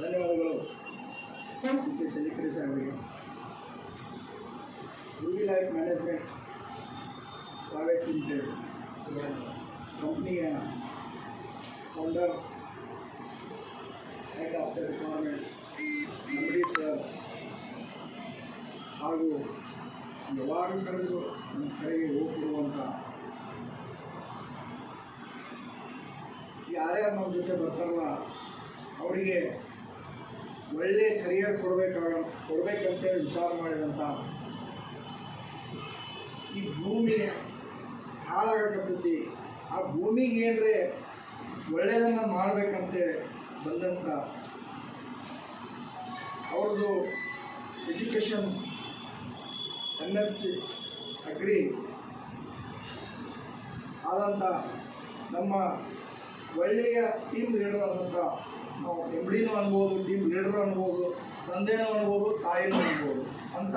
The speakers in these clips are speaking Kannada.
ಧನ್ಯವಾದಗಳು. ಸಿ ಕೆ ಶನಿಕರಿ ಸಾಹೇಬರಿಗೆ Ruby life management private limited ಕಂಪ್ನಿಯ founder head of the department ನಮಡಿ sir ಹಾಗೂ ಯಾವಾಗಲೂ ನಮ್ಮ ಕೈಗೆ ಹೋಗ್ತಿರುವಂಥ ಯಾರ್ಯಾರು ನಮ್ಮ ಜೊತೆ ಬರ್ತಾರಲ್ಲ, ಅವರಿಗೆ ಒಳ್ಳೆ ಕರಿಯರ್ ಕೊಡಬೇಕಾಗ, ಕೊಡಬೇಕಂತೇಳಿ ವಿಚಾರ ಮಾಡಿದಂಥ ಈ ಭೂಮಿ ಹಾಳಾಗಕತ್ತೈತಿ ಆ ಭೂಮಿಗೆ ಏನರೇ ಒಳ್ಳೆಯದನ್ನು ಮಾಡಬೇಕಂತೇಳಿ ಬಂದಂಥ ಅವ್ರದ್ದು education M S C agri ಆದಂಥ ನಮ್ಮ ಒಳ್ಳೆಯ ಟೀಮ್ ಲೀಡರ್ ಆದಂಥ ಎಂ ಡಿನೂ ಅನ್ಬೋದು, ಟೀಮ್ ಲೀಡರ್ ಅನ್ಬೋದು ತಂದೆನೂ ಅನ್ಬೋದು ತಾಯಿನೂ ಅನ್ಬೋದು ಅಂತ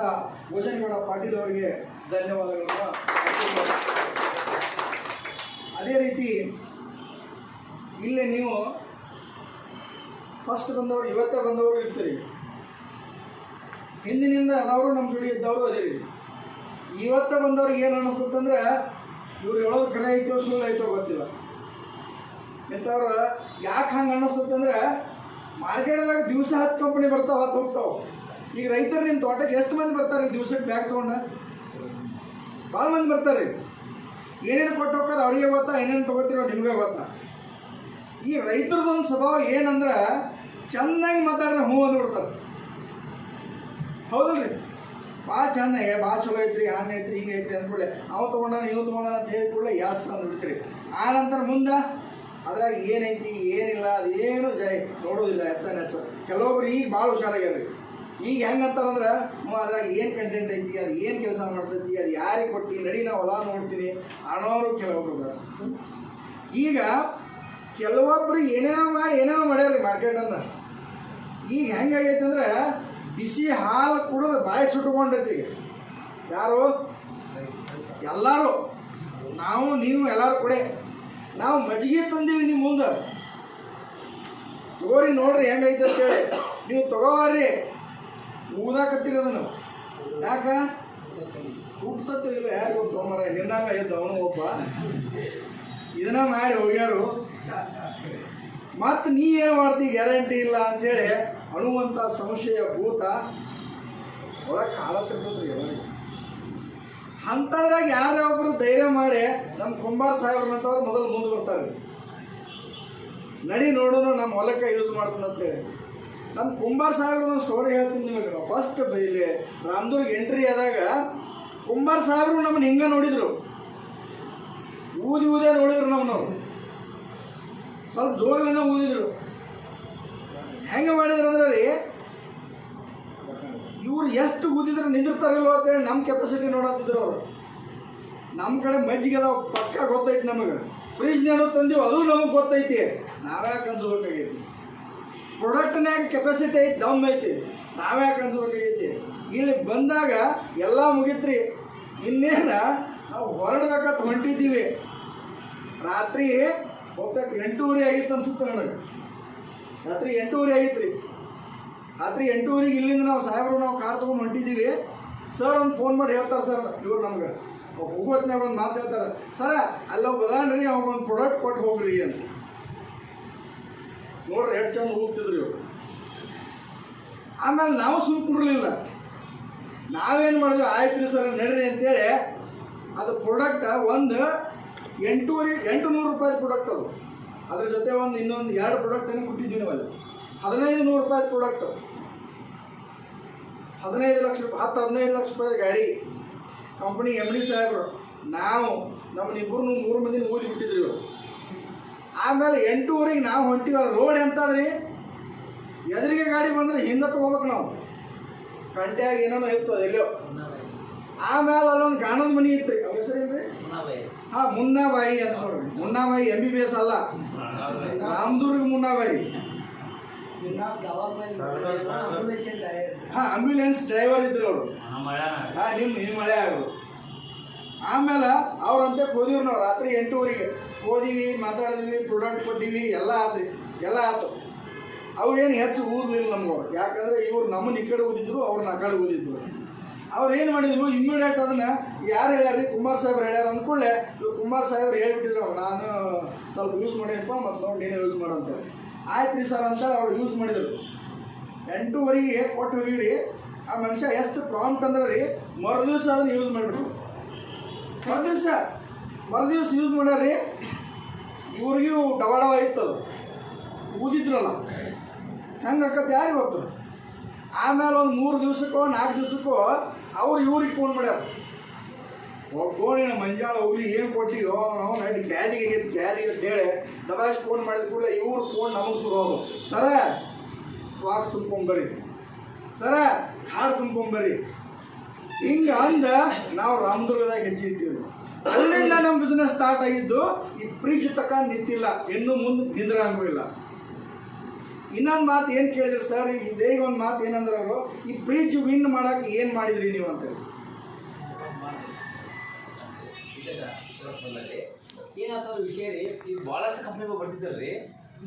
ಭೋಜನಗೌಡ ಪಾಟೀಲ್ ಅವರಿಗೆ ಧನ್ಯವಾದಗಳನ್ನ ಅದೇ ರೀತಿ ಇಲ್ಲಿ ನೀವು ಫಸ್ಟ್ ಬಂದವರು, ಇವತ್ತೇ ಬಂದವರು ಇರ್ತೀರಿ. ಹಿಂದಿನಿಂದ ಅದವರು ನಮ್ಮ ಜೋಡಿ ಇದ್ದವರು ಅದೇರಿ ಇವತ್ತೇ ಬಂದವ್ರಿಗೆ ಏನು ಅನ್ನಿಸ್ತಂದ್ರೆ ಇವ್ರು ಹೇಳೋದು ಕರೆ ಐತೋ, ಸುಳ್ಳು ಐತೋ ಗೊತ್ತಿಲ್ಲ. ಇಂಥವ್ರು ಯಾಕೆ ಹಂಗೆ ಅನ್ನಿಸ್ತಂದ್ರೆ ಮಾರ್ಕೆಟ್ದಾಗ ದಿವಸ ಹತ್ತು ಕಂಪ್ನಿ ಬರ್ತಾವ, ಹತ್ತು ಹೋಗ್ತಾವ. ಈಗ ರೈತರು ನಿಮ್ಮ ತೋಟಕ್ಕೆ ಎಷ್ಟು ಮಂದಿ ಬರ್ತಾರೆ ದಿವ್ಸಕ್ಕೆ ಬ್ಯಾಗ್ ತೊಗೊಂಡ? ಭಾಳ ಮಂದಿ ಬರ್ತಾರೆ. ಏನೇನು ಕೊಟ್ಟು ಹೋಗೋದು ಅವ್ರಿಗೆ ಗೊತ್ತಾ, ಏನೇನು ತೊಗೋತಿರೋ ನಿಮಗೆ ಗೊತ್ತಾ. ಈ ರೈತರದೊಂದು ಸ್ವಭಾವ ಏನಂದ್ರೆ ಚೆನ್ನಾಗಿ ಮಾತಾಡಿದ್ರೆ ಹ್ಞೂ ಅಂದ್ಬಿಡ್ತಾರೆ ಹೌದಲ್ರಿ? ಭಾಳ ಚೆಂದ ಭಾಳ ಚಲೋ ಐತ್ರಿ ಆನೆ ಐತ್ರಿ, ಹಿಂಗೆ ಐತ್ರಿ ಅಂದ್ಬಿಡ್ಲೆ ಅವು ತೊಗೊಂಡ ನೀವು ತೊಗೊಂಡ ಅಂತ ಹೇಳಿ ಕೂಡಲೇ, ಯಾಸ್ ಅಂದ್ಬಿಡ್ತೀರಿ. ಆ ನಂತರ ಮುಂದೆ ಅದ್ರಾಗ ಏನೈತಿ, ಏನಿಲ್ಲ, ಅದೇನು ಜೈ ನೋಡೋದಿಲ್ಲ ಹೆಚ್ಚನ ನೆಚ್ಚ. ಕೆಲವೊಬ್ರು ಈಗ ಭಾಳ ಹುಷಾರಾಗ್ಯಾರ ಈಗ ಹೆಂಗೆ ಅಂತಾರಂದ್ರೆ ಅದ್ರಾಗ ಏನು ಕಂಟೆಂಟ್ ಐತಿ, ಅದು ಏನು ಕೆಲಸ ಮಾಡ್ತೈತಿ, ಅದು ಯಾರಿಗೆ ಕೊಟ್ಟು, ನಡಿ ನಾವು ಹೊಲ ನೋಡ್ತೀನಿ ಅನ್ನೋರು ಕೆಲವೊಬ್ರು ಅದಾರ ಈಗ ಕೆಲವೊಬ್ರು ಏನೇನೋ ಮಾಡಿ, ಏನೇನೋ ಮಾಡ್ಯಾರ ಮಾರ್ಕೆಟನ್ನು ಈಗ ಹೆಂಗಾಗೈತೆ ಅಂದ್ರೆ, ಬಿಸಿ ಹಾಲು ಕೂಡ ಬಾಯಿ ಸುಟ್ಕೊಂಡೈತಿ ಯಾರು? ಎಲ್ಲರೂ. ನಾವು, ನೀವು ಎಲ್ಲರೂ ಕೂಡ. ನಾವು ಮಜ್ಜಿಗೆ ತಂದೀವಿ ನಿಮ್ಮ ಮುಂದೆ. ತಗೋರಿ ನೋಡ್ರಿ ಹೆಂಗೈತೆ ಅಂತೇಳಿ ನೀವು ತಗೋರಿ. ಊದಾಕತ್ತೀರಿ ಅದನ್ನು. ಯಾಕ? ಸುಟ್ಟತ್ತೆ ಇಲ್ಲ ಯಾರು ಗೊತ್ತು ಮರ ನಿನ್ನಾಗ ಎದ್ದು ಅವನು ಒಬ್ಬ. ಇದನ್ನ ಮಾಡಿ ಹೋಗ್ಯಾರು. ಮತ್ತು ನೀ ಏನು ಮಾಡ್ತಿ? ಗ್ಯಾರಂಟಿ ಇಲ್ಲ ಅಂತೇಳಿ ಅಣುವಂಥ ಸಂಶಯ ಭೂತ ಒಳಗೆ ಕಾಲತ್ತಿರ್ತದ್ರಿ ಎಲ್ಲರಿಗೂ. ಅಂಥದ್ರಾಗ ಒಬ್ರು ಧೈರ್ಯ ಮಾಡಿ ನಮ್ಮ ಕುಂಬಾರ ಸಾಹೇಬ್ರಂತವ್ರು ಮೊದಲು ಮುಂದೆ ಬರ್ತಾರೆ. ನಡಿ ನೋಡೋದು ನಮ್ಮ ಹೊಲಕ್ಕೆ ಯೂಸ್ ಮಾಡ್ತೀನಿ ಅಂತೇಳಿ ನಮ್ಮ ಕುಂಬಾರ ಸಾಹೇಬ್ರದ್ದು ಸ್ಟೋರಿ ಹೇಳ್ತೀನಿ ನಿಮಗೆ. ಫಸ್ಟ್ ಬೈಲಿ, ರಾಮದುರ್ಗ ಎಂಟ್ರಿ ಆದಾಗ ಕುಂಬಾರ ಸಾಹೇಬ್ರು ನಮ್ಮನ್ನ ಹಿಂಗೆ ನೋಡಿದ್ರು. ಊದಿ ಊದೇ ನೋಡಿದ್ರು ನಮ್ಮನ್ನವ್ರು. ಸ್ವಲ್ಪ ಜೋರಲ್ಲೇ ಊದಿದ್ರು. ಹೆಂಗೆ ಮಾಡಿದ್ರು ಅಂದ್ರೆ ರೀ ಇವ್ರು ಎಷ್ಟು ಊದಿದ್ರೆ ನಿಂದಿರ್ತಾರಲ್ವ ಅಂತೇಳಿ ನಮ್ಮ ಕೆಪಾಸಿಟಿ ನೋಡತ್ತಿದ್ರು ಅವರು. ನಮ್ಮ ಕಡೆ ಮಜ್ಜಿಗೆ ಪಕ್ಕ ಗೊತ್ತೈತಿ ನಮಗೆ. ಫ್ರಿಜ್ನೇನೋ ತಂದೀವಿ, ಅದು ನಮಗೆ ಗೊತ್ತೈತಿ. ನಾವ್ಯಾಕೆ ಅನ್ಸ್ಬೇಕಾಗೈತಿ? ಪ್ರೊಡಕ್ಟ್ನಾಗ ಕೆಪಾಸಿಟಿ ಐತಿ, ದಮ್ ಐತಿ. ನಾವ್ಯಾಕೆ ಅನ್ಸ್ಬೇಕಾಗೈತಿ? ಇಲ್ಲಿ ಬಂದಾಗ ಎಲ್ಲ ಮುಗಿತ್ರಿ. ಇನ್ನೇನು ನಾವು ಹೊರಡ್ಬೇಕಂತ ಹೊಂಟಿದ್ದೀವಿ ರಾತ್ರಿ ಹೋಗ್ತಕ್ಕ ಎಂಟೂವರೆ ಆಗಿತ್ತು ಅನ್ಸುತ್ತೆ ನನಗೆ. ರಾತ್ರಿ ಎಂಟೂವರೆ ಆಗಿತ್ತು ರೀ ರಾತ್ರಿ ಎಂಟೂವರೆಗೆ ಇಲ್ಲಿಂದ ನಾವು ಸಾಹೇಬರು, ನಾವು ಕಾರ್ ತೊಗೊಂಡು ಹೊಂಟಿದ್ದೀವಿ. ಸರ್ ಒಂದು ಫೋನ್ ಮಾಡಿ ಹೇಳ್ತಾರೆ ಸರ್ ಇವ್ರು ನಮ್ಗೆ. ಹೋಗೋತ್ನಾಗ ಒಂದು ಮಾತು ಹೇಳ್ತಾರೆ ಸರ ಅಲ್ಲ ಬದಾನ್ರಿ ಅವಾಗ ಒಂದು ಪ್ರಾಡಕ್ಟ್ ಕೊಟ್ಟು ಹೋಗ್ರಿ ಅಂತ. ನೋಡ್ರಿ ಎಷ್ಟು ಚಂದ ಹೋಗ್ತಿದ್ರು ಇವರು. ಆಮೇಲೆ ನಾವು ಸುಮ್ಮನೆ ಕೊಡಲಿಲ್ಲ ನಾವೇನು ಮಾಡಿದ್ವಿ, ಆಯ್ತು ರೀ ಸರ್ ನಡ್ರಿ ಅಂತೇಳಿ. ಅದು ಪ್ರಾಡಕ್ಟ್ ಒಂದು ಎಂಟೂವರೆ ಎಂಟು ನೂರು ರೂಪಾಯಿ ಪ್ರಾಡಕ್ಟ್ ಅದು. ಅದ್ರ ಜೊತೆ ಒಂದು ಇನ್ನೊಂದು ಎರಡು ಪ್ರಾಡಕ್ಟ್ ಏನು ಕೊಟ್ಟಿದ್ದೀವಿ ಹದಿನೈದು ನೂರು ರೂಪಾಯಿ ಪ್ರಾಡಕ್ಟ್ ಹದಿನೈದು ಲಕ್ಷ ರೂಪಾಯಿ ಹತ್ತು ಹದಿನೈದು ಲಕ್ಷ ರೂಪಾಯಿ ಗಾಡಿ. ಕಂಪ್ನಿ ಎಂ ಡಿ ಸಾಹೇಬರು ನಾವು ನಮ್ಮ ಇಬ್ಬರು ಮೂರು ಮಂದಿನ ಊದಿ ಬಿಟ್ಟಿದ್ರಿ ಇವರು. ಆಮೇಲೆ ಎಂಟೂವರೆಗೆ ನಾವು ಹೊಂಟಿವ ರೋಡ್ ಎಂತದ್ರಿ ಎದುರಿಗೆ ಗಾಡಿ ಬಂದ್ರೆ ಹಿಂದೆ ತಗೋಬೇಕು ನಾವು. ಕಂಟ್ಯಾಗ ಏನೋ ಇರ್ತದೆ ಎಲ್ಲೋ. ಆಮೇಲೆ ಅಲ್ಲೊಂದು ಗಾಣದ ಮನಿ ಇತ್ತು ರೀ ಅವ್ರ ಹೆಸರೇನ್ರಿ ಹಾಂ ಮುನ್ನಾಬಾಯಿ ಅಂತ ನೋಡ್ರಿ Munnabhai M B B S ಅಲ್ಲ. ರಾಮದುರ್ಗ ಮುನ್ನಾಬಾಯಿ. ಹಾಂ ಆಂಬ್ಯುಲೆನ್ಸ್ ಡ್ರೈವರ್ ಇದ್ರು ಅವರು. ಹಾ ನಿಮ್ಮ ನಿಮ್ಮ ಮಳೆ ಆಗೋದು ಆಮೇಲೆ ಅವ್ರಂತೆ ಕೋದಿವ್ರು ನಾವು ರಾತ್ರಿ ಎಂಟೂವರೆಗೆ. ಓದಿವಿ ಮಾತಾಡಿದ್ವಿ ಪ್ರೊಡಕ್ಟ್ ಕೊಟ್ಟಿವಿ ಎಲ್ಲ ಆತು ಎಲ್ಲ ಆಯ್ತು ಅವ್ರೇನು ಹೆಚ್ಚು ಊರ್ಲಿಲ್ಲ ನಮ್ಗೆ ಅವ್ರು ಯಾಕಂದ್ರೆ ಇವ್ರು ನಮ್ಮನ್ನ ಈ ಕಡೆ ಓದಿದ್ರು ಅವ್ರನ್ನ ಆ ಕಡೆ ಓದಿದ್ರು ಅವ್ರು ಏನು ಮಾಡಿದ್ರು ಇಮ್ಮಿಡಿಯೇಟ್ ಅದನ್ನು ಯಾರು ಹೇಳ್ಯಾರಿ ಕುಮಾರ್ ಸಾಹೇಬ್ರು ಹೇಳ್ಯಾರ ಅಂದ್ಕೊಳ್ಳೆ ಇವ್ರು ಕುಮಾರ್ ಸಾಹೇಬ್ರು ಹೇಳ್ಬಿಟ್ಟಿದ್ರು ನಾನು ಸ್ವಲ್ಪ ಯೂಸ್ ಮಾಡಿಯಪ್ಪ ಮತ್ತು ನೋಡಿ ನೀನೇ ಯೂಸ್ ಮಾಡಂತ ಆಯ್ತು ರೀ ಸರ್ ಅಂತ ಅವ್ರು ಯೂಸ್ ಮಾಡಿದರು. ಎಂಟೂವರೆಗೆ ಕೊಟ್ಟು ಹೋಗಿರಿ ಆ ಮನುಷ್ಯ ಎಷ್ಟು ಪ್ರಾಂಪ್ಟ್ ಅಂದ್ರೆ ರೀ, ಮರುದಿವ್ಸ ಅದನ್ನು ಯೂಸ್ ಮಾಡಿಬಿಟ್ರು. ಮರುದಿವ್ಸ ಮರುದಿವ್ಸ ಯೂಸ್ ಮಾಡ್ಯಾರಿ ಇವ್ರಿಗೂ ಡವ ಇತ್ತು. ಅದು ಊದಿದ್ರಲ್ಲ. ಹೆಂಗೆ ಆಕತ್ತೆ ಯಾರಿಗೆ ಗೊತ್ತು? ಆಮೇಲೆ ಒಂದು ಮೂರು ದಿವಸಕ್ಕೋ, ನಾಲ್ಕು ದಿವಸಕ್ಕೋ ಅವ್ರು ಇವ್ರಿಗೆ ಫೋನ್ ಮಾಡ್ಯಾರ. ಒಗ್ಗೋಣಿನ ಮಂಜಾಳ ಹುಲಿ ಏನು ಕೊಟ್ಟಿಯೋ ನಾವು ನೈಟ್ ಗ್ಯಾದಿಗೆ ಗ್ಯಾದಿಗೆ ಅಂತೇಳಿ ದಬಾಯಿಸ್ ಫೋನ್ ಮಾಡಿದ ಕೂಡ ಇವ್ರು ಫೋನ್ ನಮಗೆ ಸುರೋದು ಸರ, ವಾಕ್ ತುಂಬ್ಕೊಂಬರಿ ಸರ, ಕಾರ್ ತುಂಬ್ಕೊಂಬರಿ ಹಿಂಗ ಅಂದ ನಾವು ರಾಮದುರ್ಗದಾಗ ಹೆಜ್ಜೆ ಇಟ್ಟಿವಿ ಅಲ್ಲಿಂದ ನಮ್ಮ ಬಿಸ್ನೆಸ್ ಸ್ಟಾರ್ಟ್ ಆಗಿದ್ದು ಈ ಪ್ರೀಚ್ ತಕ ನಿಂತಿಲ್ಲ, ಇನ್ನು ಮುಂದೆ ನಿಂದ್ರಂಗೂ ಇಲ್ಲ. ಇನ್ನೊಂದು ಮಾತು ಏನು ಕೇಳಿದ್ರಿ ಸರ್? ಇದೇ ಒಂದು ಮಾತು ಏನಂದ್ರೆ ಅವರು ಈ ಪ್ರೀಚ್ ವಿನ್ ಮಾಡಕ್ಕೆ ಏನು ಮಾಡಿದ್ರಿ ನೀವು? ಅಂತೇಳಿ ಏನಾಗ್ತದ ವಿಷಯ ರೀ ಈಗ ಭಾಳಷ್ಟು ಕಂಪ್ನಿಗಳು ಬರ್ತಿದ್ದಲ್ರಿ.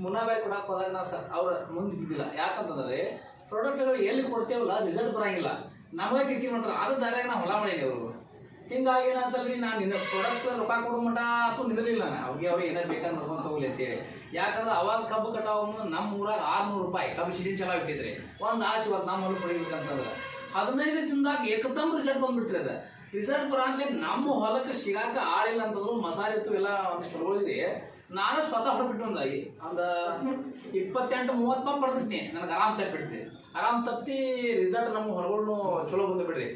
ಮುನ್ನಾಬೆ ಕೊಡಕ್ಕೆ ಹೋದಾಗ ನಾವು ಸರ್, ಅವ್ರ ಮುಂದೆ ಇದ್ದಿದ್ದಿಲ್ಲ. ಯಾಕಂತಂದ್ರೆ ಪ್ರಾಡಕ್ಟ್ಗಳು ಎಲ್ಲಿ ಕೊಡ್ತೇವಲ್ಲ ರಿಸಲ್ಟ್ ಬರೋಂಗಿಲ್ಲ. ನಮಗೆ ಕಿಕ್ಕಿ ಮಾಡ್ತಾರೆ. ಅದು ದಾರಿಯಾಗ ನಾವು ಹೊಲ ಮಾಡೀನಿ ಅವರು. ಹಿಂಗಾಗಿ ಏನಂತಲ್ರಿ, ನಾನು ನಿನ್ನ ಪ್ರಾಡಕ್ಟ್ ರೊಕ್ಕ ಕೊಡೋ ಮಟ್ಟ ಅಥವಾ ನಿಂದಿರಲಿಲ್ಲ ನಾನು. ಅವ್ರಿಗೆ ಅವ್ರಿಗೆ ಏನಾರು ಬೇಕಂದ್ರೆ ನೋಡ್ಕೊಂಡು ತಗೊಳ್ಳಿ ಅಂತೇಳಿ. ಯಾಕಂದ್ರೆ ಅವಾಗ ಕಬ್ಬು ಕಟಾವು ನಮ್ಮ ಊರಾಗ ಆರ್ನೂರು ರೂಪಾಯಿ ಕಬ್ಬು ಸೀಸನ್ ಚಲೋ ಇಟ್ಟಿದ್ರಿ. ಒಂದು ಆಶೆ ಇವತ್ತು ನಮ್ಮ ಹೊಲ ಪಡಿಬೇಕಂತಂದ್ರೆ. ಹದಿನೈದು ದಿನದಾಗ ಏಕದಮ್ ರಿಸಲ್ಟ್ ಬಂದ್ಬಿಟ್ರಿ ಅದ. ರಿಸಲ್ಟ್ ಅಂದ್ರೆ ನಮ್ಮ ಹೊಲಕ್ಕೆ ಸಿಗಾಕ ಆಳಿಲ್ಲ ಅಂತಂದ್ರು ಮಸಾಲೆ ಇತ್ತು ಎಲ್ಲ ಒಂದಿಷ್ಟು ಇದೆ ನಾನು ಸ್ವತಃ ಹೊಡೆದ್ಬಿಟ್ಟು ಒಂದಾಗಿ ಒಂದು ಇಪ್ಪತ್ತೆಂಟು, ಮೂವತ್ತು ಮಾರ್ಕ್ ಪಡೆದ್ಬಿಟ್ನಿ ನನಗೆ ಆರಾಮ್ ತಪ್ಪಿಡ್ತಿ. ಆರಾಮ್ ತಪ್ಪಿ ರಿಸಲ್ಟ್ ನಮ್ಮ ಹೊಲಗಳನ್ನು ಚಲೋ ಬಂದು ಬಿಡ್ರಿ.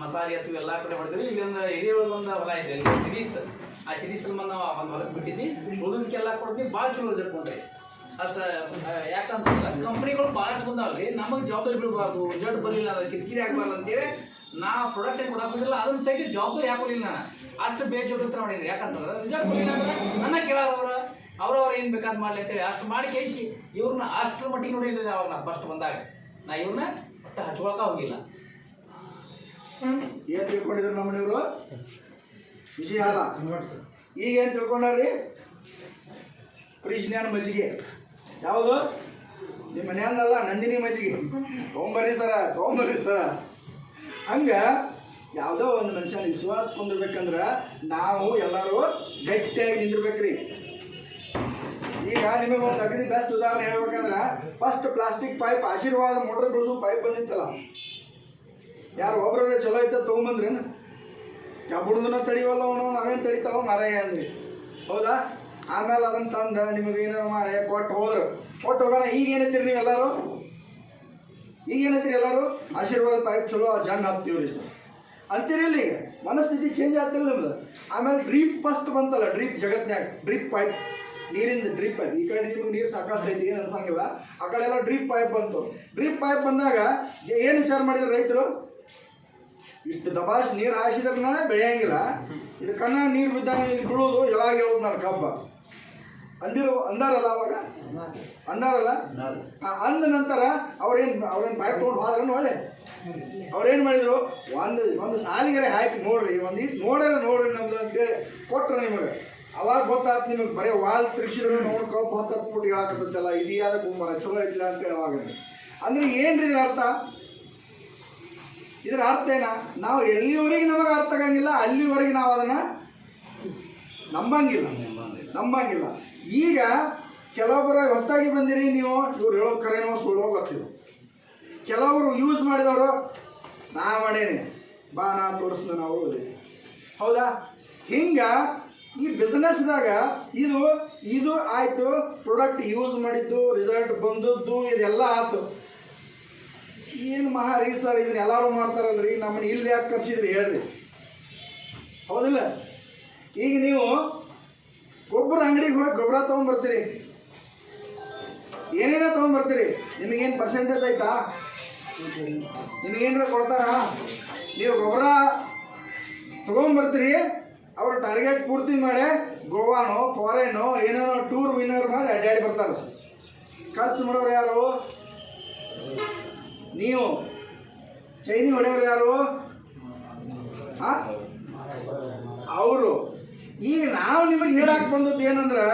ಮಸಾಲೆ ಅಥವಾ ಎಲ್ಲ ಕಡೆ ಹೊಡೆದ್ರಿ. ಈಗ ಒಂದು ಹಿರಿಯೊಳಗೆ ಒಂದು ಹೊಲ ಇದೆ ಅಲ್ಲಿ ಸಿರಿ ಇತ್ತು ಆ ಸಿರಿ ಸಲ್ಮಾನ್ ನಾವು ಒಂದು ಹೊಲಕ್ಕೆ ಬಿಟ್ಟಿದ್ವಿ ಉಳಿದಕ್ಕೆಲ್ಲ ಕೊಡ್ತೀವಿ ಭಾಳ ಚಲೋ ರಿಸಲ್ಟ್ ಬಂದ್ರಿ. ಅಷ್ಟ ಯಾಕಂತಂದ್ರೆ ಕಂಪ್ನಿಗಳು ಭಾಳಷ್ಟು ಬಂದಾವ್ರಿ ನಮಗೆ ಜವಾಬ್ದಾರಿ ಬೀಳಬಾರ್ದು. ರಿಸಲ್ಟ್ ಬರಲಿಲ್ಲ ಕಿರಿಕಿರಿ ಆಗ್ಬಾರ್ದು ಅಂತೇಳಿ ನಾ ಪ್ರಾಡಕ್ಟ್ ಏನು ಕೊಡೋದಿಲ್ಲ ಅದನ್ನ ಸಹಿತ ಜವಾಬ್ದಾರಿ ಹಾಕೋಲಿಲ್ಲ ನಾನು. ಅಷ್ಟು ಬೇಜವಾಬ್ದಾರಿ ಮಾಡಿದ್ರಿ ಯಾಕಂತಂದ್ರೆ ನಿಜ ಅಂದ್ರೆ ನನ್ನ ಕೇಳೋರು ಅವರು ಅವ್ರವ್ರು ಏನು ಬೇಕಾದ್ ಮಾಡಲಿ ಅಂತೇಳಿ ಅಷ್ಟು ಮಾಡಿ ಕೇಳಿಸಿ. ಇವ್ರನ್ನ ಅಷ್ಟರ ಮಟ್ಟಿಗೆ ನೋಡಿಲ್ಲ ಅವಾಗ ನಾ ಫಸ್ಟ್ ಬಂದಾಗ. ನಾ ಇವ್ರನ್ನ ಒಟ್ಟು ಹಚ್ಕೊಳಕ ಹೋಗಿಲ್ಲ. ಏನು ತಿಳ್ಕೊಂಡಿದ್ರು ಇವರು ವಿಷಯ ಅಲ್ಲ. ಈಗ ಏನು ತಿಳ್ಕೊಂಡ್ರಿ ಕೃಷ್ಣನ ಮಜ್ಜಿಗೆ. ಯಾವುದು? ನಿಮ್ಮ ಮನೆಯಲ್ಲ ನಂದಿನಿ ಮಜ್ಜಿಗೆ. ತೊಗೊಂಬರ್ರಿ ಸರ ತೊಗೊಂಬರ್ರಿ ಸರ. ಹಂಗೆ ಯಾವುದೋ ಒಂದು ಮನುಷ್ಯನ ವಿಶ್ವಾಸ ಹೊಂದಿರ್ಬೇಕಂದ್ರೆ ನಾವು ಎಲ್ಲರೂ ಗಟ್ಟಿಯಾಗಿ ನಿಂದಿರ್ಬೇಕ್ರಿ. ಈಗ ನಿಮಗೆ ಒಂದು ಅಗದಿ ಬೆಸ್ಟ್ ಉದಾಹರಣೆ ಹೇಳ್ಬೇಕಂದ್ರೆ first plastic pipe Ashirvad motor ಬಿಡಿಸೋ pipe ಬಂದಿತ್ತಲ್ಲ. ಯಾರು ಒಬ್ರವ್ರೆ ಚಲೋ ಇದ್ದ ತೊಗೊಂಬಂದ್ರೇನು? ಬಿಡುದನ್ನ ತಡಿವಲ್ಲ ಅವನು, ನಾವೇನು ತಡಿತಾವ? ಮರೆಯ ಅಂದ್ರಿ ಹೌದಾ? ಆಮೇಲೆ ಅದನ್ನ ತಂದು ಏನೋ ಮಾರಾಯ ಕೊಟ್ಟು ಹೋದ್ರು. ಕೊಟ್ಟು ಹೋಗೋಣ, ಈಗ ನೀವು ಎಲ್ಲರೂ ಈಗ ಏನಂತೀರಿ ಎಲ್ಲರೂ? ಆಶೀರ್ವಾದ ಪೈಪ್ ಚಲೋ ಜಂಗ್ ಹಾಕ್ತೀವ್ರಿ ಸರ್. ಅಂತೀರಿ ಇಲ್ಲಿ ಈಗ ಮನಸ್ಥಿತಿ ಚೇಂಜ್ ಆಗ್ತಿಲ್ಲ ನಿಮ್ದು. ಆಮೇಲೆ ಡ್ರೀಪ್ ಫಸ್ಟ್ ಬಂತಲ್ಲ ಡ್ರೀಪ್ ಜಗತ್ನಾಗ ಡ್ರೀಪ್ ಪೈಪ್ ನೀರಿಂದ ಡ್ರೀಪ್ ಪೈಪ್ ಈ ಕಡೆ ನಿಮ್ಗೆ ನೀರು ಸಾಕಷ್ಟು ಐತಿ ಏನು ಅನ್ಸಂಗಿಲ್ಲ. ಆ ಕಡೆ ಎಲ್ಲ ಡ್ರೀಪ್ ಪೈಪ್ ಬಂತು. ಡ್ರೀಪ್ ಪೈಪ್ ಬಂದಾಗ ಏನು ವಿಚಾರ ಮಾಡಿದ್ರು ರೈತರು? ಇಷ್ಟು ದಬಾಸ್ ನೀರು ಹಾಯಿಸಿದ್ರೆ ಬೆಳೆಯಂಗಿಲ್ಲ. ಇದು ಕಣ್ಣ ನೀರು ಬಿದ್ದಾಗ ಇಲ್ಲಿ ಬೀಳೋದು, ಯಾವಾಗ ಹೇಳೋದು ನಾನು ಕಬ್ಬ. ಅಂದಿರೋ ಅಂದಾರಲ್ಲ ಅವಾಗ? ಅಂದಾರಲ್ಲ? ಅಂದ ನಂತರ ಅವ್ರೇನು ಅವ್ರೇನು ಬಾಯ್ ತೊಗೊಂಡು ಹೋದ್ರೇನು ಒಳ್ಳೆ? ಅವ್ರೇನು ಮಾಡಿದ್ರು? ಒಂದು ಒಂದು ಸಾಲಿಗೆರೆ ಹಾಕಿ ನೋಡ್ರಿ ಒಂದು ಇಟ್ಟು ನೋಡ್ಯಾರ ನೋಡ್ರಿ ನಮ್ದು ಅಂತೇಳಿ ಕೊಟ್ರು ನಿಮಗೆ. ಅವಾಗ ಗೊತ್ತಾಯ್ತು ನಿಮಗೆ ಬರೀ ವಾಲ್ ತಿರ್ಸಿದ್ರೆ ನೋಡಿ ಕಬ್ಬು ಹತ್ತು ಹತ್ತು ಫುಟ್ ಹೇಳಕತ್ತಲ್ಲ ಇಡಿಯಾದ ಚಲೋ ಚಲೋ ಅಂತ ಅಂತೇಳಿ ಅವಾಗ. ಅಂದ್ರೆ ಏನ್ರಿ ಇದರ ಅರ್ಥ? ಇದರ ಅರ್ಥ ಏನ? ನಾವು ಎಲ್ಲಿವರೆಗೆ ನಮಗೆ ಅರ್ಥ ಆಗಂಗಿಲ್ಲ ಅಲ್ಲಿವರೆಗೆ ನಾವು ಅದನ್ನ ನಂಬಂಗಿಲ್ಲ. ನಂಬಂಗಿಲ್ಲ ಈಗ ಕೆಲವೊಬ್ಬರು ಹೊಸದಾಗಿ ಬಂದಿರಿ, ನೀವು ಇವ್ರು ಹೇಳೋ ಕರೆನೋ ಸುಳ್ಳು ಗೊತ್ತಿಲ್ಲ. ಕೆಲವರು ಯೂಸ್ ಮಾಡಿದವರು ನಾ ಮಾಡೇನೆ. ಬಾ, ನಾ ತೋರಿಸ್ದು ನಾವು ಹೌದಾ? ಹಿಂಗ ಈ ಬಿಸ್ನೆಸ್ದಾಗ ಇದು ಇದು ಆಯಿತು ಪ್ರಾಡಕ್ಟ್ ಯೂಸ್ ಮಾಡಿದ್ದು ರಿಸಲ್ಟ್ ಬಂದದ್ದು, ಇದೆಲ್ಲ ಆಯ್ತು ಏನು ಮಹಾ ರೀ ಸರ್ ಇದನ್ನ ಎಲ್ಲರೂ ಮಾಡ್ತಾರಲ್ರಿ? ನಮ್ಮನ್ನ ಇಲ್ಲಿ ಯಾಕೆ ಕರ್ಸಿದ್ರಿ ಹೇಳ್ರಿ. ಹೌದಿಲ್ಲ? ಈಗ ನೀವು ಗೊಬ್ಬರ ಅಂಗಡಿಗೆ ಹೋಗಿ ಗೊಬ್ಬರ ತೊಗೊಂಡ್ಬರ್ತೀರಿ ಏನೇನೋ ತೊಗೊಂಡ್ಬರ್ತೀರಿ ನಿಮಗೇನು ಪರ್ಸೆಂಟೇಜ್ ಆಯ್ತಾ? ನಿಮಗೇನಾರ ಕೊಡ್ತಾರ? ನೀವು ಗೊಬ್ಬರ ತೊಗೊಂಡ್ಬರ್ತೀರಿ ಅವ್ರ ಟಾರ್ಗೆಟ್ ಪೂರ್ತಿ ಮಾಡಿ ಗೋವಾನೋ ಫಾರೇನೋ ಏನೇನೋ ಟೂರ್ ವಿನ್ನರ್ ಮಾಡಿ ಅಡ್ಡಾಡಿ ಬರ್ತಾರೆ. ಖರ್ಚು ಮಾಡೋರು ಯಾರು? ನೀವು. ಚೈನಿ ಹೊಡೆಯೋರು ಯಾರು? ಅವರು. ಈಗ ನಾವು ನಿಮಗೆ ಹೇಳಕ್ಕೆ ಬಂದದ್ದು ಏನಂದ್ರೆ,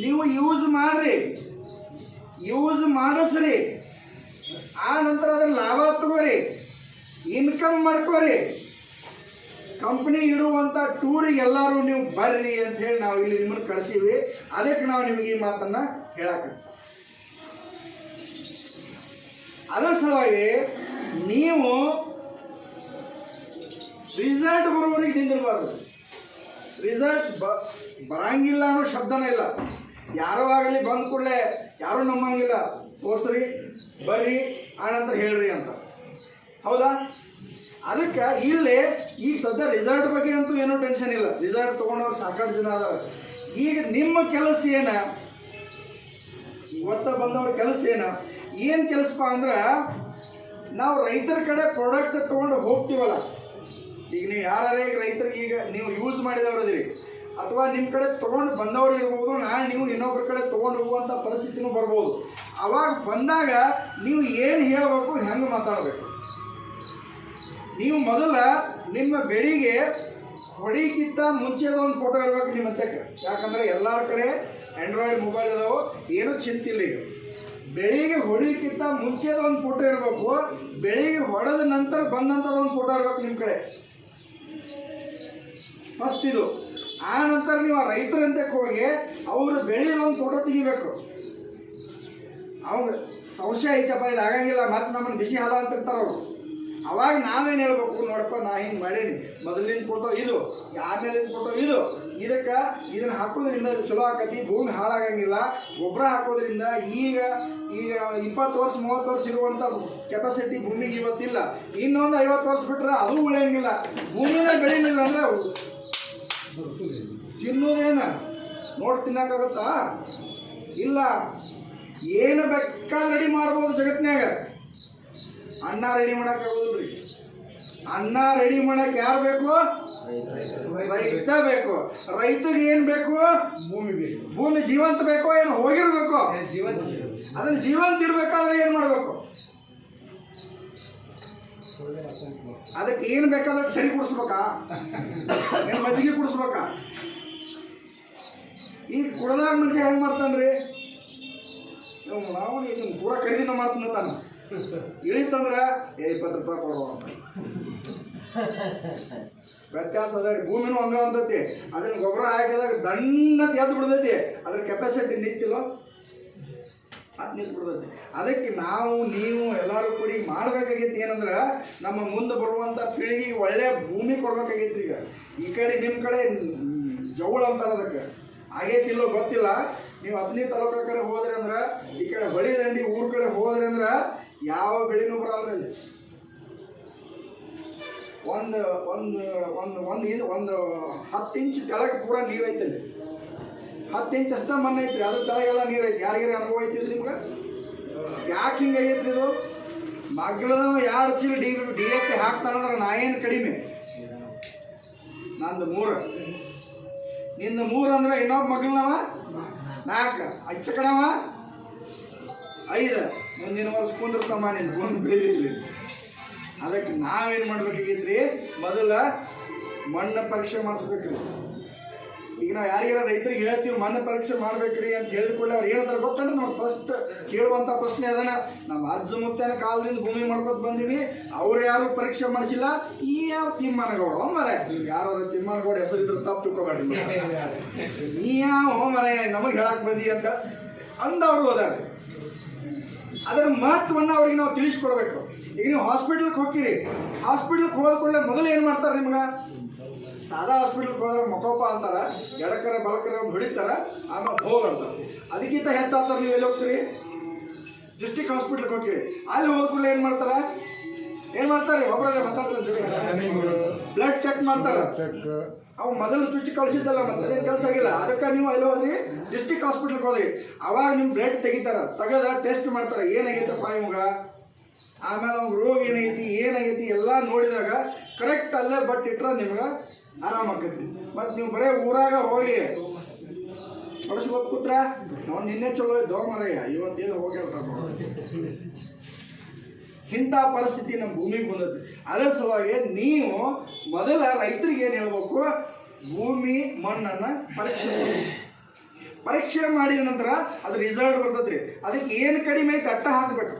ನೀವು ಯೂಸ್ ಮಾಡ್ರಿ. ಯೂಸ್ ಮಾಡಿಸ್ರಿ. ಆ ನಂತರ ಅದ್ರ ಲಾಭ ತಗೋರಿ. ಇನ್ಕಮ್ ಮಾಡ್ಕೋರಿ. ಕಂಪ್ನಿ ಇಡುವಂಥ ಟೂರಿಗೆ ಎಲ್ಲರೂ ನೀವು ಬರ್ರಿ ಅಂತ ಹೇಳಿ ನಾವು ಇಲ್ಲಿ ನಿಮ್ಮನ್ನು ಕಳಿಸೀವಿ ಅದಕ್ಕೆ ನಾವು ನಿಮಗೆ ಈ ಮಾತನ್ನ ಹೇಳಕ್ಕೆ ಅದರ ಸಲುವಾಗಿ ನೀವು ರಿಸಲ್ಟ್ ಬರೋವರೆಗೆ ನಿಂದಿರಬಾರ್ದು. ರಿಸಲ್ಟ್ ಬ, ಬರಂಗಿಲ್ಲ ಅನ್ನೋ ಶಬ್ದನೇ ಇಲ್ಲ. ಯಾರೋ ಆಗಲಿ ಬಂದ ಕೂಡಲೇ ಯಾರೂ ನಂಬಂಗಿಲ್ಲ. ತೋರಿಸ್ರಿ ಬರ್ರಿ, ಆನಂತರ ಹೇಳ್ರಿ ಅಂತ. ಹೌದಾ? ಅದಕ್ಕೆ ಇಲ್ಲಿ ಈಗ ಸದ್ಯ ರಿಸಲ್ಟ್ ಬಗ್ಗೆ ಅಂತೂ ಏನೂ ಟೆನ್ಷನ್ ಇಲ್ಲ. ರಿಸಲ್ಟ್ ತೊಗೊಂಡವ್ರು ಸಾಕಷ್ಟು ಜನ ಅದಾರ. ಈಗ ನಿಮ್ಮ ಕೆಲಸ ಏನ? ಇವತ್ತ ಬಂದವ್ರ ಕೆಲಸ ಏನ? ಏನು ಕೆಲಸಪ್ಪ ಅಂದ್ರೆ, ನಾವು ರೈತರ ಕಡೆ ಪ್ರಾಡಕ್ಟ್ ತೊಗೊಂಡು ಹೋಗ್ತೀವಲ್ಲ. ಈಗ ನೀವು ಯಾರೇ ರೈತರಿಗೆ ಈಗ ನೀವು ಯೂಸ್ ಮಾಡಿದವರು ಅದಿರಿ, ಅಥವಾ ನಿಮ್ಮ ಕಡೆ ತೊಗೊಂಡು ಬಂದವರು ಇರ್ಬೋದು, ನಾಳೆ ನೀವು ಇನ್ನೊಬ್ಬರ ಕಡೆ ತೊಗೊಂಡು ಹೋಗುವಂಥ ಪರಿಸ್ಥಿತಿನೂ ಬರ್ಬೋದು. ಅವಾಗ ಬಂದಾಗ ನೀವು ಏನು ಹೇಳಬೇಕು, ಹೆಂಗೆ ಮಾತಾಡಬೇಕು? ನೀವು ಮೊದಲ ನಿಮ್ಮ ಬೆಳಿಗ್ಗೆ ಹೊಡಿಗಿಂತ ಮುಂಚೆದ ಒಂದು ಫೋಟೋ ಇರಬೇಕು ನಿಮ್ಮ ಹತ್ತಕ್ಕೆ ಯಾಕಂದ್ರೆ ಎಲ್ಲರ ಕಡೆ ಆ್ಯಂಡ್ರಾಯ್ಡ್ ಮೊಬೈಲ್ ಇದಾವೆ, ಏನೂ ಚಿಂತಿಲ್ಲ ಈಗ. ಬೆಳಿಗ್ಗೆ ಹೊಡಿಕ್ಕಿಂತ ಮುಂಚೆದ ಒಂದು ಫೋಟೋ ಇರಬೇಕು, ಬೆಳಿಗ್ಗೆ ಹೊಡೆದ ನಂತರ ಬಂದಂಥದ್ದು ಒಂದು ಫೋಟೋ ಇರಬೇಕು ನಿಮ್ಮ ಕಡೆ. ಫಸ್ಟ್ ಇದು. ಆ ನಂತರ ನೀವು ಆ ರೈತರಂತಕ್ಕೆ ಹೋಗಿ ಅವರು ಬೆಳೆಯೋ ಒಂದು ಫೋಟೋ ತೆಗಿಬೇಕು. ಅವ್ರು ಸಂಶಯ ಐತಪ್ಪ, ಇದು ಆಗಂಗಿಲ್ಲ, ಮತ್ತೆ ನಮ್ಮನ್ನು ಬಿಸಿ ಹಾಲ ಅಂತ ಇರ್ತಾರೆ ಅವರು. ಅವಾಗ ನಾವೇನು ಹೇಳ್ಬೇಕು, ನೋಡಪ್ಪ, ನಾ ಹಿಂಗೆ ಮಾಡೀನಿ. ಮೊದಲಿನ ಫೋಟೋ ಇದು ಆಮೇಲಿನ ಫೋಟೋ ಇದು. ಇದಕ್ಕೆ ಇದನ್ನ ಹಾಕೋದ್ರಿಂದ ಚಲೋ ಆಕತಿ, ಭೂಮಿ ಹಾಳಾಗಂಗಿಲ್ಲ. ಗೊಬ್ಬರ ಹಾಕೋದ್ರಿಂದ ಈಗ ಈಗ ಇಪ್ಪತ್ತು ವರ್ಷ, ಮೂವತ್ತು ವರ್ಷ ಇರುವಂಥ ಕೆಪಾಸಿಟಿ ಭೂಮಿಗೆ ಇವತ್ತಿಲ್ಲ. ಇನ್ನೊಂದು ಐವತ್ತು ವರ್ಷ ಬಿಟ್ರೆ ಅದು ಉಳಿಯಂಗಿಲ್ಲ. ಭೂಮಿನ ಬೆಳೆಯಲಿಲ್ಲ ಅಂದ್ರೆ ತಿನ್ನೋದೇನ? ನೋಡಿ ತಿನ್ನಕ್ಕಾಗುತ್ತಾ? ಇಲ್ಲ. ಏನು ಬೇಕಾದ್ರೆ ರೆಡಿ ಮಾಡ್ಬೋದು ಜಗತ್ತಿನಾಗ ಅನ್ನ ರೆಡಿ ಮಾಡಕ್ಕಾಗೋದಿಲ್ರಿ. ಅನ್ನ ರೆಡಿ ಮಾಡಕ್ಕೆ ಯಾರು ಬೇಕು? ರೈತ ಬೇಕು. ರೈತಗೆ ಏನ್ ಬೇಕು? ಭೂಮಿ ಬೇಕು. ಭೂಮಿ ಜೀವಂತ ಬೇಕೋ ಏನು ಹೋಗಿರ್ಬೇಕು? ಜೀವಂತ ಅದನ್ನ ಜೀವಂತ ಇಡ್ಬೇಕಾದ್ರೆ ಏನ್ ಮಾಡ್ಬೇಕು? ಅದಕ್ಕೆ ಏನು ಬೇಕಾದ್ರೆ ಸರಿ ಕುಡಿಸ್ಬೇಕಾ? ಏನು ಮಜ್ಜಿಗೆ ಕುಡಿಸ್ಬೇಕಾ? ಈಗ ಕುಡದಾಗ ಮನುಷ್ಯ ಹೆಂಗೆ ಮಾಡ್ತಾನ್ರಿ? ನಾವು ಇದನ್ನ ಪೂರ ಖರೀದಿನ ಮಾಡ್ತಾನೆ ತಾನು. ಇಳಿತಂದ್ರೆ ಏ ಇಪ್ಪತ್ತು ರೂಪಾಯಿ ಕೊಡುವ ಅಂತ. ವ್ಯತ್ಯಾಸ ಅದ ರೀ. ಭೂಮಿನೂ ಒಂದೇ ಒಂದತಿ. ಅದನ್ನ ಗೊಬ್ಬರ ಹಾಕಿದಾಗ ದಣ್ಣ ಎದ್ದು ಬಿಡ್ತೈತಿ. ಅದ್ರ ಕೆಪಾಸಿಟಿ ನಿಂತಿಲ್ಲ. ಅದು ನಿಂತು ಬಿಡ್ತೈತಿ. ಅದಕ್ಕೆ ನಾವು, ನೀವು ಎಲ್ಲರೂ ಕೂಡಿ ಮಾಡಬೇಕಾಗಿತ್ತು ಏನಂದ್ರೆ ನಮ್ಮ ಮುಂದೆ ಬರುವಂಥ ಪೀಳಿಗೆ ಒಳ್ಳೆ ಭೂಮಿ ಕೊಡ್ಬೇಕಾಗೈತಿ ಈಗ. ಈ ಕಡೆ ನಿಮ್ಮ ಕಡೆ ಜವಳ ಅಂತಾರ ಅದಕ್ಕೆ. ಆಗೈತಿಲ್ಲೋ ಗೊತ್ತಿಲ್ಲ. ನೀವು ಹತ್ತನೇ ತಾಲೂಕು ಕಡೆ ಹೋದ್ರಿ ಅಂದ್ರೆ, ಈ ಕಡೆ ಬಳಿ ದಂಡಿ ಊರ್ ಕಡೆ ಹೋದ್ರಿ ಅಂದ್ರೆ, ಯಾವ ಬೆಳೆನೂ ಬರಲ್ಲ ಒಂದು ಒಂದು ಒಂದು ಒಂದು ಇದು, ಒಂದು ಹತ್ತು ಇಂಚ್ ಕೆಳಗೆ ಪೂರ ನೀರು ಐತೆ ಅಲ್ಲಿ ಹತ್ತು ಇಂಚ್ ಅಷ್ಟ ಮಣ್ಣು ಐತ್ರಿ ಅದ್ರ ಕೆಳಗೆಲ್ಲ ನೀರು ಐತೆ ಯಾರಿಗಾರ ಅನುಭವ ಐತಿ ನಿಮ್ಗೆ? ಯಾಕೆ ಹಿಂಗೆ ಐತ್ರಿ ಇದು? ಮಗಳು ಎರಡು ಚೀಲ ಡಿ ಡಿ ಎಫ್ ಹಾಕ್ತಾನಂದ್ರೆ ನಾ ಏನು ಕಡಿಮೆ? ನಂದು ಮೂರು. ನಿಂದು ಮೂರು ಅಂದ್ರೆ ಇನ್ನೊಬ್ಬ ಮಗಳನ್ನವ ನಾಲ್ಕು. ಅಚ್ಚ ಕಡವ ಐದು. ಮುಂದಿನ ವರ್ಷ ಕುಂದಿರ್ತಮ್ಮ ನಿಂದು. ಭೂಮಿ ಬೆಳೀಲಿ ಅದಕ್ಕೆ ನಾವೇನು ಮಾಡ್ಬೇಕಾಗಿದ್ರಿ ಮೊದಲ ಮಣ್ಣು ಪರೀಕ್ಷೆ ಮಾಡಿಸ್ಬೇಕ್ರಿ. ಈಗ ನಾವು ಯಾರಿಗಾರ ರೈತರಿಗೆ ಹೇಳ್ತೀವಿ ಮಣ್ಣು ಪರೀಕ್ಷೆ ಮಾಡ್ಬೇಕ್ರಿ ಅಂತ ಹೇಳಿದ ಕೂಡಲೇ ಅವ್ರು ಏನಂತಾರೆ ಗೊತ್ತಂದ್ರೆ ನಾವು ಫಸ್ಟ್ ಕೇಳುವಂಥ ಪ್ರಶ್ನೆ ಅದನ್ನ ನಮ್ಮ ಅಜ್ಜ ಮುತ್ತನ ಕಾಲದಿಂದ ಭೂಮಿ ಮಾಡ್ಕೊತ ಬಂದೀವಿ. ಅವ್ರು ಯಾರು ಪರೀಕ್ಷೆ ಮಾಡಿಸಿಲ್ಲ? ಈ ಯಾವ ತೀರ್ಮಾನಗೌಡ? ಮರ ಯಾರು ತೀರ್ಮಾನಗೌಡ ಹೆಸರು ಇದ್ರೆ ತಪ್ಪು ತಿಳ್ಕೊಬೇಡ್ರಿ ನೀ ಯಾವ ಮರ ನಮಗೆ ಹೇಳಕ್ ಬಂದಿ ಅಂತ ಅಂದವ್ರು ಹೋದಾರೆ ಅದರ ಮಹತ್ವವನ್ನು ಅವ್ರಿಗೆ ನಾವು ತಿಳಿಸ್ಕೊಡ್ಬೇಕು. ಈಗ ನೀವು ಹಾಸ್ಪಿಟ್ಲ್ಗೆ ಹೋಗ್ತೀರಿ. ಹಾಸ್ಪಿಟ್ಲ್ಗೆ ಹೋದ ಕೂಡಲೇ ಮೊದಲು ಏನು ಮಾಡ್ತಾರೆ ನಿಮ್ಗೆ? ಸಾದಾ ಹಾಸ್ಪಿಟ್ಲ್ಗೆ ಹೋದ್ರೆ ಮಕೋಪ ಅಂತಾರ ಎಡಕರ ಬಲಕರ ಹೊಡಿತಾರ ಆಮೇಲೆ ಹೋಗ್ ಅಂತಾರೆ. ಅದಕ್ಕಿಂತ ಹೆಚ್ಚಾಗ್ತಾರೆ ನೀವು ಎಲ್ಲಿ ಹೋಗ್ತೀರಿ? ಡಿಸ್ಟಿಕ್ ಹಾಸ್ಪಿಟ್ಲ್ಗೆ ಹೋಗ್ತೀರಿ. ಅಲ್ಲಿ ಹೋದ ಕೂಡಲೇ ಏನು ಮಾಡ್ತಾರೆ? ಏನು ಮಾಡ್ತಾರೆ? ಒಬ್ಬರೇ ಬ್ಲಡ್ ಚೆಕ್ ಮಾಡ್ತಾರೆ. ಅವು ಮೊದಲು ಚುಚ್ಚಿ ಕಳಿಸಿದ್ದಲ್ಲ ಮತ್ತೆ ಕೆಲಸ ಆಗಿಲ್ಲ. ಅದಕ್ಕೆ ನೀವು ಅಲ್ಲಿ ಹೋದ್ರಿ? ಡಿಸ್ಟಿಕ್ ಹಾಸ್ಪಿಟ್ಲ್ಗೆ ಹೋದ್ರಿ. ಅವಾಗ ನಿಮ್ಮ ಬ್ಲಡ್ ತೆಗಿತಾರ. ತೆಗೆದ ಟೆಸ್ಟ್ ಮಾಡ್ತಾರೆ. ಏನಾಗೈತಪ್ಪ ಇವಾಗ? ಆಮೇಲೆ ಅವ್ನ ರೋಗ ಏನೈತಿ ಏನಾಗೈತಿ ಎಲ್ಲ ನೋಡಿದಾಗ ಕರೆಕ್ಟ್ ಅಲ್ಲೇ ಬಟ್ ಇಟ್ರೆ ನಿಮ್ಗೆ ಆರಾಮಾಕೈತಿ ಮತ್ತು ನೀವು ಬರೇ ಊರಾಗ ಹೋಗಿ ಹೊಡಿಸ್ಬೋದು ಕೂತ್ರ ನಾವು ನಿನ್ನೆ ಚಲೋ ಇದ್ದೋ ಮರಯ್ಯ ಇವತ್ತೇನು ಹೋಗ್ಯಾರ ಇಂಥ ಪರಿಸ್ಥಿತಿ ನಮ್ಮ ಭೂಮಿಗೆ ಬಂದದ್ದು ಅದರ ಸಲುವಾಗಿ ನೀವು ಮೊದಲ ರೈತರಿಗೆ ಏನು ಹೇಳ್ಬೇಕು? ಭೂಮಿ, ಮಣ್ಣನ್ನು ಪರೀಕ್ಷೆ ಪರೀಕ್ಷೆ ಮಾಡಿದ ನಂತರ ಅದು ರಿಸಲ್ಟ್ ಬರ್ತದ್ರಿ ಅದಕ್ಕೆ ಏನು ಕಡಿಮೆ ಕಟ್ಟ ಹಾಕಬೇಕು.